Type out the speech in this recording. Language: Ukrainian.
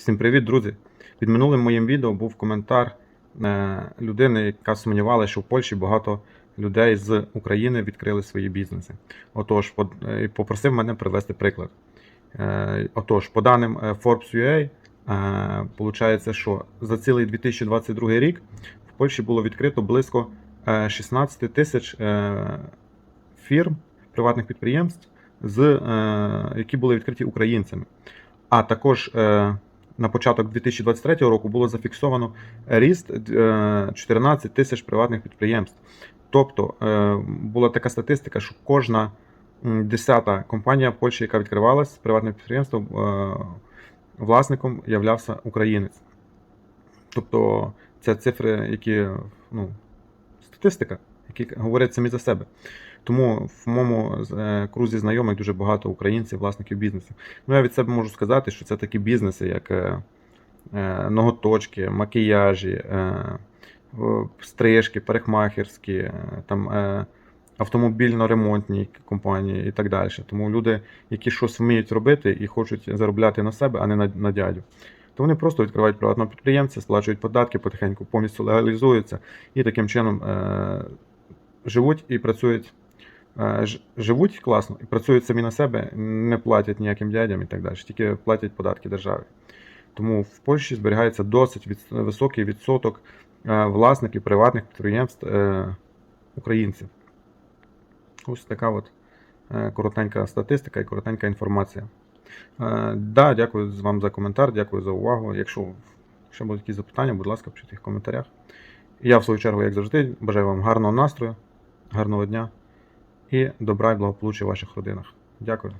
Всім привіт, друзі! Під минулим моїм відео був коментар е, людини, яка сумнівалася, що в Польщі багато людей з України відкрили свої бізнеси. Отож, е, попросив мене привести приклад. Е, Отож, по даним е, Forbes.ua, получається, що за цілий 2022 рік в Польщі було відкрито близько е, 16 тисяч фірм, приватних підприємств, з, які були відкриті українцями. А також на початок 2023 року було зафіксовано ріст е, 14 тисяч приватних підприємств. Тобто е, була така статистика, що кожна десята компанія в Польщі, яка відкривалась приватним підприємством, е, власником являвся українець. Тобто це цифри, які ну, статистика, які говорять самі за себе. Тому в моєму е, крузі знайомих дуже багато українців, власників бізнесів. Ну, я від себе можу сказати, що це такі бізнеси, як е, е, ноготочки, макіяжі, стрижки, парикмахерські, е, там, автомобільно-ремонтні компанії і так далі. Тому люди, які щось вміють робити і хочуть заробляти на себе, а не на, на дядю. То вони просто відкривають приватного підприємця, сплачують податки потихеньку, повністю легалізуються і таким чином живуть і працюють. е, Живуть класно і працюють самі на себе, не платять ніяким дядям і так далі, тільки платять податки державі. Тому в Польщі зберігається досить від, високий відсоток е, власників приватних підприємств е, українців. Ось така от коротенька статистика і коротенька інформація. Да, дякую вам за коментар, дякую за увагу. Якщо ще будуть якісь запитання, будь ласка, пишіть їх в коментарях. Я, в свою чергу, як завжди, бажаю вам гарного настрою, гарного дня і добра і благополуччя в ваших родинах. Дякую.